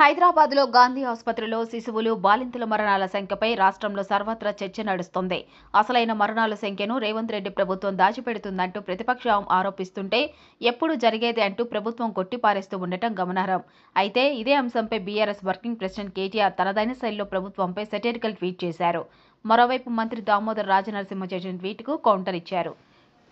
హైదరాబాద్లో గాంధీ ఆసుపత్రిలో శిశువులు బాలింతల మరణాల సంఖ్యపై రాష్ట్రంలో సర్వత్రా చర్చ నడుస్తోంది. అసలైన మరణాల సంఖ్యను రేవంత్ రెడ్డి ప్రభుత్వం దాచిపెడుతుందంటూ ప్రతిపక్షం ఆరోపిస్తుంటే ఎప్పుడు జరిగేది అంటూ ప్రభుత్వం కొట్టిపారేస్తూ ఉండటం గమనార్హం. అయితే ఇదే అంశంపై బీఆర్ఎస్ వర్కింగ్ ప్రెసిడెంట్ కేటీఆర్ తనదైన శైలిలో ప్రభుత్వంపై సెటరికల్ ట్వీట్ చేశారు. మరోవైపు మంత్రి దామోదర్ రాజనరసింహ చేసిన ట్వీట్కు కౌంటర్ ఇచ్చారు.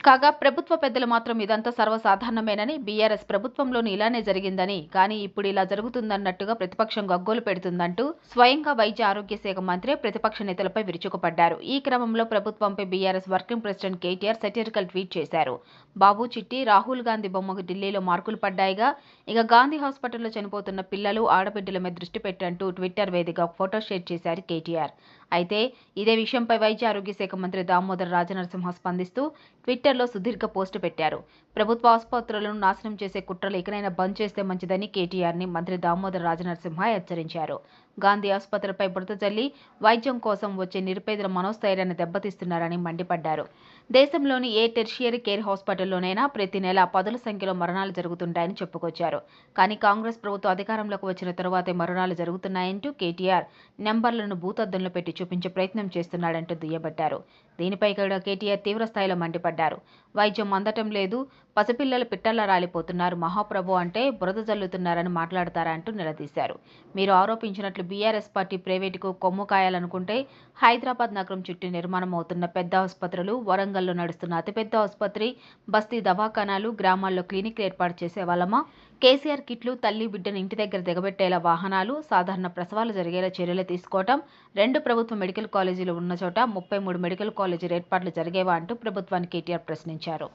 కాగా ప్రభుత్వ పెద్దలు మాత్రం ఇదంతా సర్వసాధారణమేనని బీఆర్ఎస్ ప్రభుత్వంలోని ఇలానే జరిగిందని కానీ ఇప్పుడు ఇలా జరుగుతుందన్నట్టుగా ప్రతిపక్షం గగ్గోలు పెడుతుందంటూ స్వయంగా వైద్య ఆరోగ్య శాఖ మంత్రి ప్రతిపక్ష నేతలపై విరుచుకుపడ్డారు. ఈ క్రమంలో ప్రభుత్వంపై BRS working president KTR satirical tweet చేశారు. బాబు చిట్టి రాహుల్ గాంధీ బొమ్మకు ఢిల్లీలో మార్కులు పడ్డాయిగా ఇక గాంధీ హాస్పిటల్లో చనిపోతున్న పిల్లలు ఆడబిడ్డల మీద దృష్టి పెట్టంటూ ట్విట్టర్ వేదిక ఫోటో షేర్ చేశారు కేటీఆర్. అయితే ఇదే విషయంపై వైద్య ఆరోగ్య శాఖ మంత్రి దామోదర్ రాజనరసింహ స్పందిస్తూ ట్విట్టర్ ట్విట్టర్లో సుదీర్ఘ పోస్టు పెట్టారు. ప్రభుత్వ ఆసుపత్రులను నాశనం చేసే కుట్రలు ఇకనైనా బంద్ చేస్తే మంచిదని కేటీఆర్ని మంత్రి దామోదర్ రాజనరసింహ హెచ్చరించారు. గాంధీ ఆసుపత్రిపై బురద జల్లి వైద్యం కోసం వచ్చే నిరుపేదల మనోస్థైర్యాన్ని దెబ్బతీస్తున్నారని మండిపడ్డారు. దేశంలోని ఏ టెర్షియరీ కేర్ హాస్పిటల్లోనైనా ప్రతి నెల పదుల సంఖ్యలో మరణాలు జరుగుతుంటాయని చెప్పుకొచ్చారు. కానీ కాంగ్రెస్ ప్రభుత్వం అధికారంలోకి వచ్చిన తరువాతే మరణాలు జరుగుతున్నాయంటూ కేటీఆర్ నెంబర్లను భూతద్దంలో పెట్టి చూపించే ప్రయత్నం చేస్తున్నాడంటూ దుయ్యబట్టారు. దీనిపై కూడా కేటీఆర్ తీవ్ర స్థాయిలో మండిపడ్డారు. వైద్యం అందటం లేదు పసిపిల్లలు పిట్టల్లా రాలిపోతున్నారు మహాప్రభు అంటే బురద జల్లుతున్నారని మాట్లాడతారా అంటూ నిలదీశారు. మీరు ఆరోపించినట్లు బీఆర్ఎస్ పార్టీ ప్రైవేటుకు కొమ్ము కాయాలనుకుంటే హైదరాబాద్ నగరం చుట్టూ నిర్మాణం అవుతున్న పెద్ద ఆసుపత్రులు వరంగల్లో నడుస్తున్న అతిపెద్ద ఆసుపత్రి బస్తీ దవాఖానాలు గ్రామాల్లో క్లినిక్లు ఏర్పాటు చేసే వాళ్ళమా? కేసీఆర్ కిట్లు తల్లి బిడ్డను ఇంటి దగ్గర దిగబెట్టేలా వాహనాలు సాధారణ ప్రసవాలు జరిగేలా చర్యలు తీసుకోవటం రెండు ప్రభుత్వ మెడికల్ కాలేజీలు ఉన్న చోట ముప్పై మూడు మెడికల్ కాలేజీలు ఏర్పాట్లు జరిగేవా అంటూ ప్రభుత్వాన్ని కేటీఆర్ ప్రశ్నించారు.